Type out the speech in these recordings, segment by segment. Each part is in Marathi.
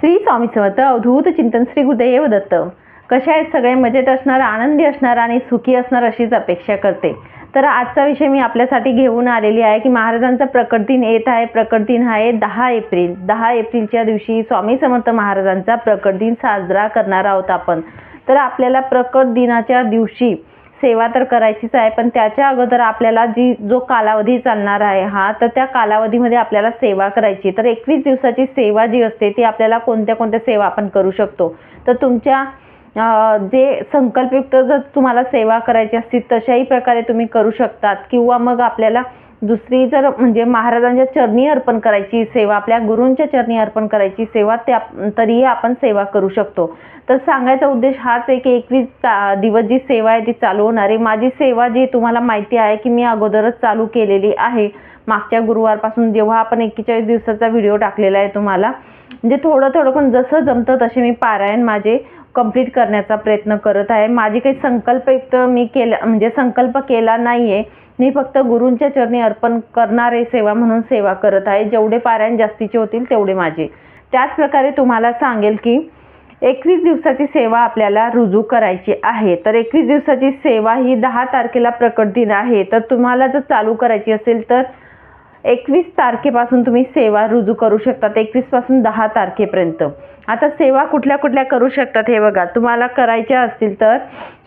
श्री स्वामी समर्थ अवधूत चिंतन श्री गुरुदेव दत्त. कशा आहेत सगळे? मजेत असणार आनंदी असणार आणि सुखी असणार अशीच अपेक्षा करते. तर आजचा विषय मी आपल्यासाठी घेऊन आलेली आहे की महाराजांचा प्रकट दिन येत आहे प्रकट दिन आहे दहा एप्रिल. दहा एप्रिलच्या दिवशी स्वामी समर्थ महाराजांचा प्रकट दिन साजरा करणार आहोत आपण. तर आपल्याला प्रकट दिनाच्या दिवशी सेवा तर करायचीच आहे पण त्याच्या अगोदर आपल्याला जी जो कालावधी चालणार आहे हा तर त्या कालावधीमध्ये आपल्याला सेवा करायची. तर एकवीस दिवसाची सेवा जी असते ती आपल्याला कोणत्या कोणत्या सेवा आपण करू शकतो? तर तुमच्या जे संकल्पयुक्त जर तुम्हाला सेवा करायची असतील तशाही प्रकारे तुम्ही करू शकतात. किंवा मग आपल्याला दुसरी जर म्हणजे महाराजांच्या चरणी अर्पण करायची सेवा आपल्या गुरूंच्या चरणी अर्पण करायची सेवा त्या तरीही आपण सेवा करू शकतो. तर सांगायचा उद्देश हाच आहे की एकवीस ता- दिवस जी सेवा आहे ती चालू होणार आहे. माझी सेवा जी तुम्हाला माहिती आहे की मी अगोदरच चालू केलेली आहे. मागच्या गुरुवारपासून जेव्हा आपण एक्केचाळीस दिवसाचा व्हिडिओ टाकलेला आहे तुम्हाला म्हणजे थोडं थोडं पण जसं जमतं तसे मी पारायण माझे कंप्लीट करण्याचा प्रयत्न करत आहे. माझी काही संकल्पयुक्त मी केला म्हणजे संकल्प केला नाही आहे मी फक्त गुरूंच्या चरणी अर्पण करणारे सेवा म्हणून सेवा करत आहे. जेवढे पारायण जास्तीचे होतील तेवढे माझे. त्याचप्रकारे तुम्हाला सांगेल की एकवीस दिवसाची सेवा आपल्याला रुजू करायची आहे. तर एकवीस दिवसाची सेवा ही दहा तारखेला प्रकट दिन आहे. तर तुम्हाला जर चालू करायची असेल तर एकवीस तारखेपासून तुम्ही सेवा रुजू करू शकतात एकवीसपासून दहा तारखेपर्यंत. आता सेवा कुठल्या कुठल्या करू शकतात हे बघा. तुम्हाला करायच्या असतील तर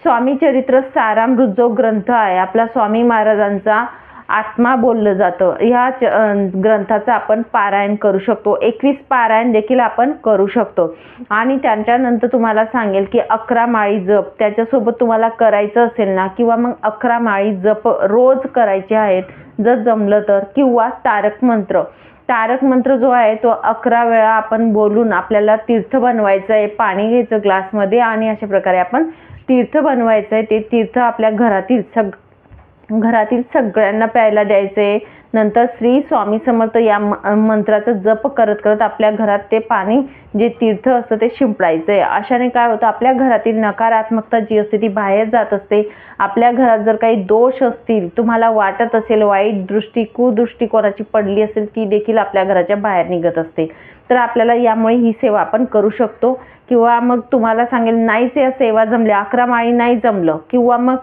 स्वामी चरित्र साराम रुजो ग्रंथ आहे आपला स्वामी महाराजांचा आत्मा बोललं जातं. ह्या च ग्रंथाचं आपण पारायण करू शकतो. एकवीस पारायण देखील आपण करू शकतो. आणि त्यांच्यानंतर तुम्हाला सांगेल की अकरा माळी जप त्याच्यासोबत तुम्हाला करायचं असेल ना किंवा मग अकरा माळी जप रोज करायचे आहेत जर जमलं तर किंवा तारक मंत्र. तारक मंत्र जो आहे तो अकरा वेळा आपण बोलून आपल्याला तीर्थ बनवायचं आहे पाणी घ्यायचं ग्लासमध्ये आणि अशा प्रकारे आपण तीर्थ बनवायचं आहे. ते तीर्थ आपल्या घरातील सग घरातील सगळ्यांना प्यायला द्यायचे. नंतर श्री स्वामी समर्थ या मंत्राचा जप करत करत आपल्या घरात ते पाणी जे तीर्थ असतं ते शिंपडायचं. आहे अशाने काय होतं आपल्या घरातील नकारात्मकता जी असते ती बाहेर जात असते. आपल्या घरात जर काही दोष असतील तुम्हाला वाटत असेल वाईट दृष्टी कुदृष्टी कोणाची पडली असेल ती देखील आपल्या घराच्या बाहेर निघत असते. तर आपल्याला यामुळे ही सेवा आपण करू शकतो. किंवा मग तुम्हाला सांगेल नाहीच या सेवा जमल्या अकरा माळी नाही जमलं. किंवा मग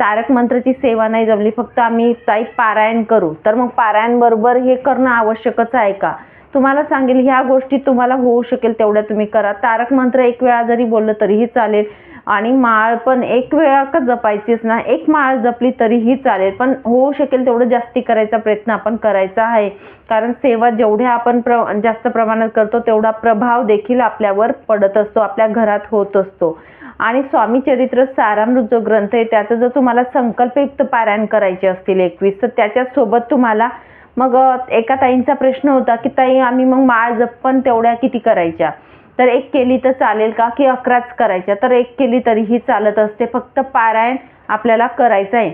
तारक मंत्रची सेवा नाही जमली फक्त आम्ही ताई पारायण करू. तर मग पारायणबरोबर हे करणं आवश्यकच आहे का? तुम्हाला सांगेल ह्या गोष्टी तुम्हाला होऊ शकेल तेवढ्या तुम्ही करा. तारक मंत्र एक वेळा जरी बोललं तरीही चालेल. आणि माळ पण एक वेळा का जपायचीच ना एक माळ जपली तरीही चालेल. पण होऊ शकेल तेवढं जास्ती करायचा प्रयत्न आपण करायचा आहे. कारण सेवा जेवढ्या आपण प्र जास्त प्रमाणात करतो तेवढा प्रभाव देखील आपल्यावर पडत असतो आपल्या घरात होत असतो. आणि स्वामी चरित्र सारामृत जो ग्रंथ आहे त्याचं जर तुम्हाला संकल्पयुक्त पारायण करायचे असतील एकवीस तर त्याच्यासोबत तुम्हाला मग एका ताईंचा प्रश्न होता की ताई आम्ही मग माळ जप पण तेवढ्या किती करायच्या? तर एक केली तर चालेल का? की अकराच करायच्या. तर एक केली तरीही चालत असते. फक्त पारायण आपल्याला करायचं आहे.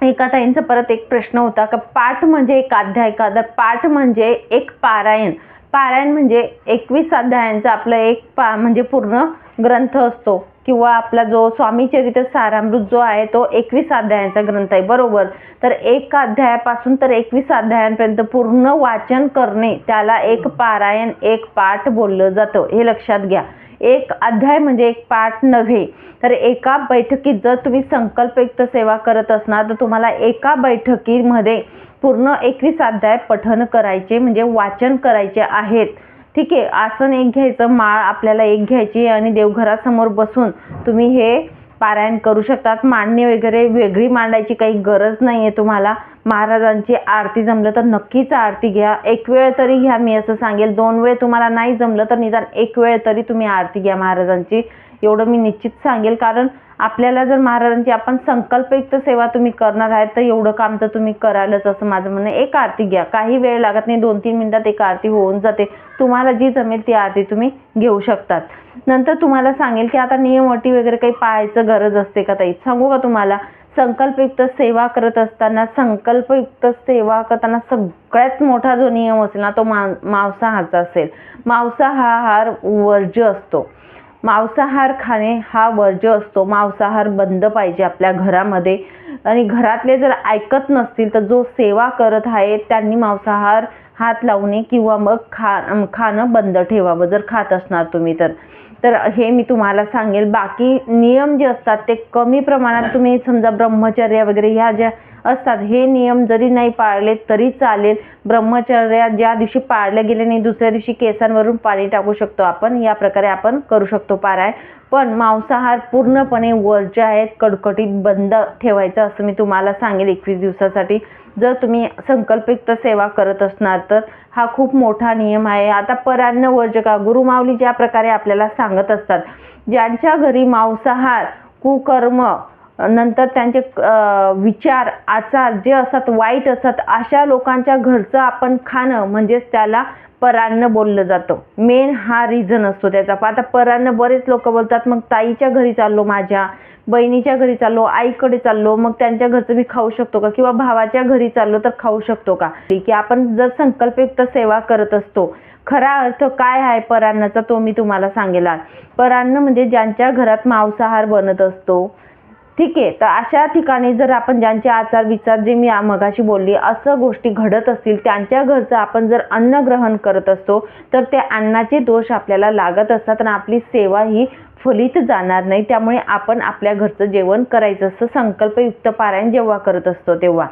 एका ताईंचा परत एक प्रश्न होता का? पाठ म्हणजे एक अध्याय का? तर पाठ म्हणजे एक पारायण. पारायण म्हणजे एकवीस अध्यायांचा आपलं एक पा म्हणजे पूर्ण ग्रंथ असतो. किंवा आपला जो स्वामी चरित्र सारामृत जो आहे तो एकवीस अध्यायांचा ग्रंथ आहे बरोबर? तर एक अध्यायापासून तर एकवीस अध्यायांपर्यंत पूर्ण वाचन करणे त्याला एक पारायण एक पाठ बोललं जातं. हे लक्षात घ्या. एक अध्याय म्हणजे एक पाठ नव्हे. तर एका बैठकीत जर तुम्ही संकल्पयुक्त सेवा करत असणार तर तुम्हाला एका बैठकीमध्ये पूर्ण एकवीस अध्याय पठन करायचे म्हणजे वाचन करायचे आहेत. ठीक आहे आसन एक घ्यायचं माळ आपल्याला एक घ्यायची आणि देवघरासमोर बसून तुम्ही हे पारायण करू शकतात. मांडणी वगैरे वेगळी मांडायची काही गरज नाही आहे तुम्हाला. महाराजांची आरती जमलं तर नक्कीच आरती घ्या. एक वेळ तरी घ्या मी असं सांगेल. दोन वेळ तुम्हाला नाही जमलं तर निदान एक वेळ तरी तुम्ही आरती घ्या महाराजांची. एवढं मी निश्चित सांगेल. कारण आपल्याला जर महाराजांची आपण संकल्पयुक्त सेवा तुम्ही करणार आहात तर एवढं काम तर तुम्ही करालच असं माझं म्हणणं एक आरती घ्या. काही वेळ लागत नाही. दोन तीन मिनिटात एक आरती होऊन जाते. तुम्हाला जी जमेल ती आरती तुम्ही घेऊ शकतात. नंतर तुम्हाला सांगेल की आता नियम अटी वगैरे काही पाळायचं गरज असते का ताई? सांगू का तुम्हाला? संकल्पयुक्त सेवा करत असताना संकल्पयुक्त सेवा करताना सगळ्यात मोठा जो नियम असेल ना तो मा मांसाहारचा असेल. मांसाहार वर्ज्य असतो. मांसाहार खाणे हा वर्ज्य असतो. मांसाहार बंद पाहिजे आपल्या घरामध्ये. आणि घरातले जर ऐकत नसतील तर जो सेवा करत आहे त्यांनी मांसाहार हात लावू नये किंवा मग खा खाणं बंद ठेवावं. जर खात असणार तुम्ही तर. तर हे मी तुम्हाला सांगेल. बाकी नियम जे असतात ते कमी प्रमाणात तुम्ही समजा ब्रह्मचर्य वगैरे ह्या ज्या असतात. हे नियम जरी नाही पाळले तरी चालेल. ब्रह्मचर्या ज्या दिवशी पाळले गेले नाही दुसऱ्या दिवशी केसांवरून पाणी टाकू शकतो आपण. या प्रकारे आपण करू शकतो पाराय पण मांसाहार पूर्णपणे वरचे आहेत. कडकडीत बंद ठेवायचं असं मी तुम्हाला सांगेल एकवीस दिवसासाठी. जर तुम्ही संकल्पित सेवा करत असणार तर हा खूप मोठा नियम आहे. आता परान्न वर्ज का गुरुमाऊली ज्या प्रकारे आपल्याला सांगत असतात ज्यांच्या घरी मांसाहार कुकर्म नंतर त्यांचे विचार आचार जे असतात वाईट असतात अशा लोकांच्या घरचं आपण खाणं म्हणजेच त्याला परान्न बोललं जातं. मेन हा रिझन असतो त्याचा. आता परान्न बरेच लोक बोलतात मग ताईच्या घरी चाललो माझ्या बहिणीच्या घरी चाललो आईकडे चाललो मग त्यांच्या घरचं मी खाऊ शकतो का? किंवा भावाच्या घरी चाललो तर खाऊ शकतो का? की आपण जर संकल्पयुक्त सेवा करत असतो खरा अर्थ काय आहे परान्नाचा तो मी तुम्हाला सांगेल परान्न म्हणजे ज्यांच्या घरात मांसाहार बनत असतो ठीक आहे. तर अशा ठिकाणी जर आपण ज्यांचे आचार विचार जे मी मगाशी बोलली असं गोष्टी घडत असतील त्यांच्या घरचं आपण जर अन्न ग्रहण करत असतो तर त्या अन्नाचे दोष आपल्याला लागत असतात आणि आपली सेवा ही फलित जाणार नाही. त्यामुळे आपण आपल्या घरचं जेवण करायचं असतं संकल्पयुक्त पारायण जेव्हा करत असतो तेव्हा.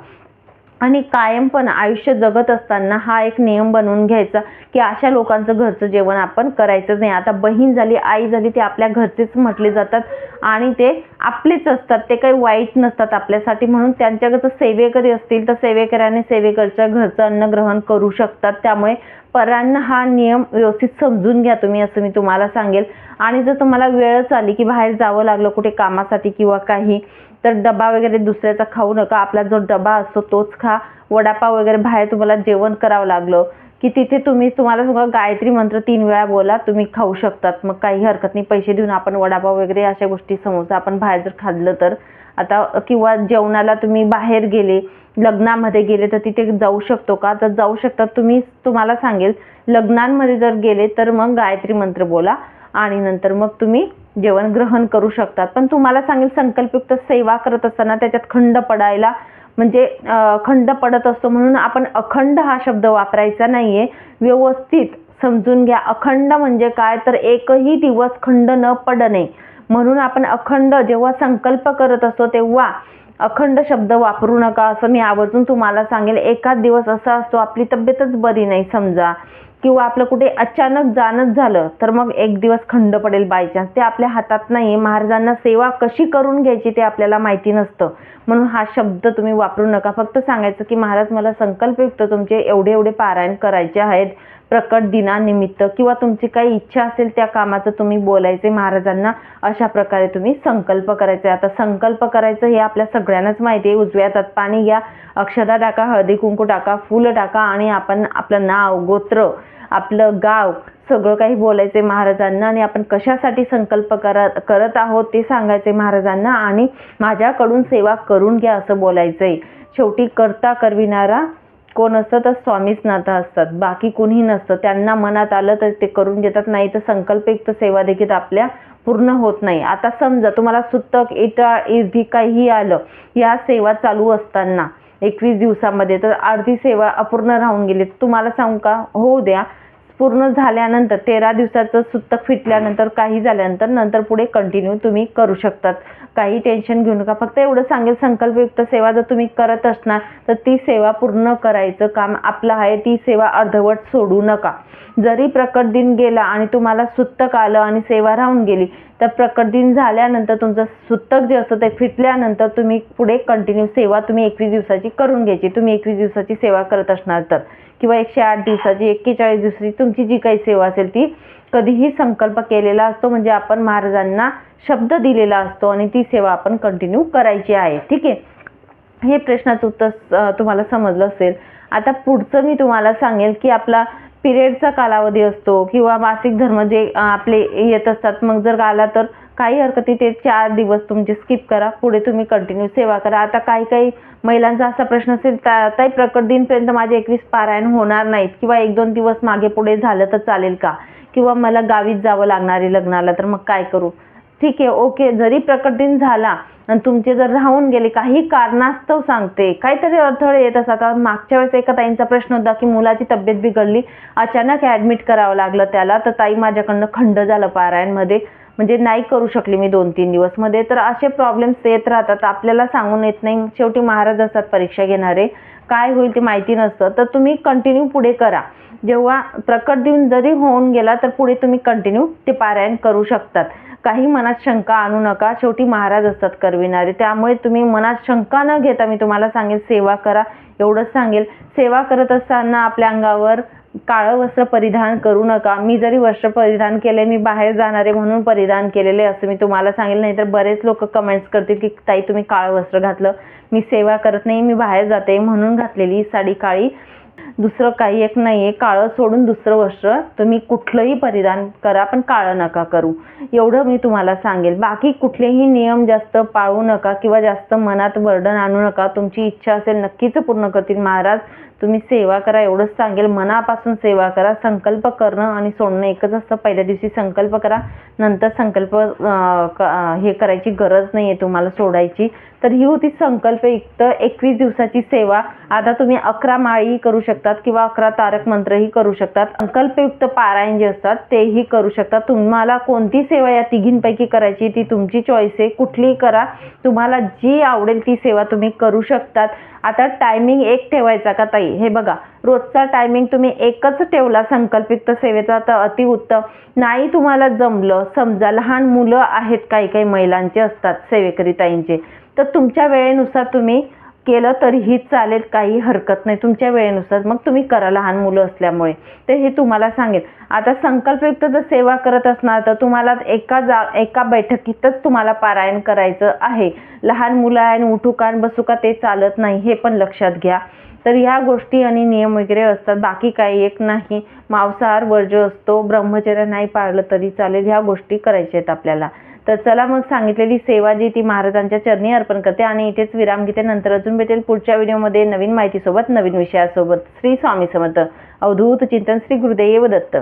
आणि कायम पण आयुष्य जगत असताना हा एक नियम बनवून घ्यायचा की अशा लोकांचं घरचं जेवण आपण करायचंच नाही. आता बहीण झाली आई झाली ते आपल्या घरचेच म्हटले जातात आणि ते आपलेच असतात. ते काही वाईट नसतात आपल्यासाठी. म्हणून त्यांच्याकडचं सेवेकरी असतील तर सेवेकऱ्याने सेवेकरच्या घरचं अन्न ग्रहण करू शकतात. त्यामुळे परांना हा नियम व्यवस्थित समजून घ्या तुम्ही असं मी तुम्हाला सांगेल. आणि जर तुम्हाला वेळच आली की बाहेर जावं लागलं कुठे कामासाठी किंवा काही तर डबा वगैरे दुसऱ्याचा खाऊ नका. आपला जो डबा असतो तोच खा. वडापाव वगैरे बाहेर तुम्हाला जेवण करावं लागलं की तिथे तुम्ही तुम्हाला सगळं गायत्री मंत्र तीन वेळा बोला तुम्ही खाऊ शकतात. मग काही हरकत नाही. पैसे देऊन आपण वडापाव वगैरे अशा गोष्टी समोसा आपण बाहेर जर खाल्लं तर. आता किंवा जेवणाला तुम्ही बाहेर गेले लग्नामध्ये गेले तर तिथे जाऊ शकतो का? तर जाऊ शकतात तुम्ही तुम्हाला सांगेल लग्नांमध्ये जर गेले तर मग गायत्री मंत्र बोला. आणि नंतर मग तुम्ही जेवण ग्रहण करू शकतात. पण तुम्हाला सांगेल संकल्पयुक्त सेवा करत असताना त्याच्यात खंड पडायला म्हणजे खंड पडत असतो म्हणून आपण अखंड हा शब्द वापरायचा नाहीये. व्यवस्थित समजून घ्या. अखंड म्हणजे काय? तर एकही दिवस खंड न पडणे. म्हणून आपण अखंड जेव्हा संकल्प करत असतो तेव्हा अखंड शब्द वापरू नका असं मी आवर्जून तुम्हाला सांगेल. एकाच दिवस असा असतो आपली तब्येतच बरी नाही समजा किंवा आपलं कुठे अचानक जाणंच झालं तर मग एक दिवस खंड पडेल बाय चान्स ते आपल्या हातात नाही महाराजांना सेवा कशी करून घ्यायची ते आपल्याला माहिती नसतं. म्हणून हा शब्द तुम्ही वापरू नका. फक्त सांगायचं की महाराज मला संकल्पयुक्त तुमचे एवढे एवढे पारायण करायचे आहेत. प्रकट दिनानिमित्त किंवा तुमची काही इच्छा असेल त्या कामाचं तुम्ही बोलायचे महाराजांना अशा प्रकारे तुम्ही संकल्प करायचे. आता संकल्प करायचं हे आपल्या सगळ्यांनाच माहिती आहे. उजव्या हातात पाणी घ्या अक्षदा टाका हळदी कुंकू टाका फुलं टाका आणि आपण आपलं नाव गोत्र आपलं गाव सगळं काही बोलायचे महाराजांना आणि आपण कशासाठी संकल्प करत करत आहोत ते सांगायचे महाराजांना आणि माझ्याकडून सेवा करून घ्या असं बोलायचंय. शेवटी करता करविणारा कोण असतं तर स्वामीच नाथा असतात. बाकी कोणी नसतं. त्यांना मनात आलं तर ते करून देतात नाही तर संकल्पयुक्त सेवा देखील आपल्या पूर्ण होत नाही. आता समजा तुम्हाला सुतक इटाळ इर्धी काहीही आलं या सेवा चालू असताना एकवीस दिवसामध्ये तर अर्धी सेवा अपूर्ण राहून गेली. तर तुम्हाला सांगू का? होऊ द्या. पूर्ण झाल्यानंतर तेरा दिवसाचं सुतक फिटल्यानंतर काही झाल्यानंतर नंतर पुढे कंटिन्यू तुम्ही करू शकतात. काही टेन्शन घेऊ नका. फक्त एवढं सांगेल संकल्पयुक्त सेवा जर तुम्ही करत असणार तर ती सेवा पूर्ण करायचं काम आपलं आहे. ती सेवा अर्धवट सोडू नका. जरी प्रकट दिन गेला आणि तुम्हाला सुतक आलं आणि सेवा राहून गेली तर प्रकट दिन झाल्यानंतर तुमचं सुतक जे असतं ते फिटल्यानंतर तुम्ही पुढे कंटिन्यू सेवा तुम्ही एकवीस दिवसाची करून घ्यायची. तुम्ही एकवीस दिवसाची सेवा करत असणार तर. किंवा एकशे आठ दिवसाची एक्केचाळीस दिवसाची तुमची जी काही सेवा असेल ती कधीही संकल्प केलेला असतो. म्हणजे आपण महाराजांना शब्द दिलेला असतो आणि ती सेवा आपण कंटिन्यू करायची आहे. ठीक आहे? हे प्रश्नाचं उत्तर तुम्हाला समजलं असेल. आता पुढचं मी तुम्हाला सांगेल की आपला पिरियडचा कालावधी असतो किंवा मासिक धर्म जे आपले येत असतात मग जर आला तर काही हरकत ते चार दिवस तुमचे स्किप करा पुढे तुम्ही कंटिन्यू सेवा करा. आता काही काही महिलांचा असा प्रश्न असेल ता- ताई प्रकट दिनपर्यंत माझे एकवीस पारायण होणार नाहीत किंवा एक दोन दिवस मागे पुढे झालं तर चालेल का? किंवा मला गावीच जावं लागणार आहे लग्नाला तर मग काय करू? ठीक आहे ओके जरी प्रकट दिन झाला आणि तुमचे जर राहून गेले काही कारणास्तव सांगते. काहीतरी अडथळे येत असतात. मागच्या वेळेस एका ताईंचा प्रश्न होता की मुलाची तब्येत बिघडली अचानक ॲडमिट करावं लागलं त्याला. तर ताई माझ्याकडनं खंड झालं पारायणमध्ये. म्हणजे नाही करू शकले मी दोन तीन दिवसमध्ये तर असे प्रॉब्लेम्स येत राहतात. आपल्याला सांगून येत नाही. शेवटी महाराज असतात परीक्षा घेणारे. काय होईल ते माहिती नसतं. तर तुम्ही कंटिन्यू पुढे करा. जेव्हा प्रकट देऊन जरी होऊन गेला तर पुढे तुम्ही कंटिन्यू ते पारायण करू शकतात. काही मनात शंका आणू नका. शेवटी महाराज असतात करविणारे. त्यामुळे तुम्ही मनात शंका न घेता मी तुम्हाला सांगेल सेवा करा. एवढंच सांगेल. सेवा करत असताना आपल्या अंगावर काळं वस्त्र परिधान करू नका. मी जरी वस्त्र परिधान केले मी बाहेर जाणारे म्हणून परिधान केलेले असं मी तुम्हाला सांगेल. नाही तर बरेच लोक कमेंट्स करतील की ताई तुम्ही काळं वस्त्र घातलं. मी सेवा करत नाही मी बाहेर जाते म्हणून घातलेली साडी काळी. दुसरं काही एक नाही आहे काळं सोडून दुसरं वस्त्र तुम्ही कुठलंही परिधान करा पण काळं नका करू. एवढं मी तुम्हाला सांगेल. बाकी कुठलेही नियम जास्त पाळू नका किंवा जास्त मनात बर्डन आणू नका. तुमची इच्छा असेल नक्कीच पूर्ण करतील. महाराज तुम्ही सेवा करा एवढंच सांगेल. मनापासून सेवा करा. संकल्प करणं आणि सोडणं एकच असतं. पहिल्या दिवशी संकल्प करा. नंतर संकल्प क- हे करायची गरज नाही आहे तुम्हाला सोडायची. तर ही होती संकल्पयुक्त एकवीस दिवसाची सेवा. आता तुम्ही अकरा माळी करू शकतात किंवा अकरा तारक मंत्रही करू शकतात. संकल्पयुक्त पारायण जे असतात तेही करू शकतात. तुम्हाला कोणती सेवा या तिघींपैकी करायची ती तुमची चॉईस आहे. कुठलीही करा. तुम्हाला जी आवडेल ती सेवा तुम्ही करू शकतात. आता टायमिंग एक ठेवायचा का ताई? हे बघा. रोजचा टायमिंग तुम्ही एकच ठेवला संकल्पित सेवेचा तर अतिउत्तम नाही तुम्हाला जमलं समजा लहान मुलं आहेत काही काही महिलांचे असतात सेवेकरिताईंचे तर तुमच्या वेळेनुसार तुम्ही केलं तरीही चालेल काही हरकत नाही. तुमच्या वेळेनुसार मग तुम्ही करा लहान मुलं असल्यामुळे. तर हे तुम्हाला सांगेल. आता संकल्पयुक्त जर सेवा करत असणार तर तुम्हाला एका जा एका बैठकीतच तुम्हाला पारायण करायचं आहे. लहान मुलं आहे आणि उठू का आणि बसू का ते चालत नाही हे पण लक्षात घ्या. तर ह्या गोष्टी आणि नियम वगैरे असतात. बाकी काही एक नाही. मांसाहार वर्ज्य असतो. ब्रह्मचर्य नाही पाळलं तरी चालेल. ह्या गोष्टी करायच्या आहेत आपल्याला. तर चला मग सांगितलेली सेवा जी ती महाराजांच्या चरणी अर्पण करते आणि इथेच विराम घेते. नंतर अजून भेटेल पुढच्या व्हिडिओमध्ये नवीन माहितीसोबत नवीन विषयासोबत. श्री स्वामी समर्थ. अवधूत चिंतन श्री गुरुदेव दत्त.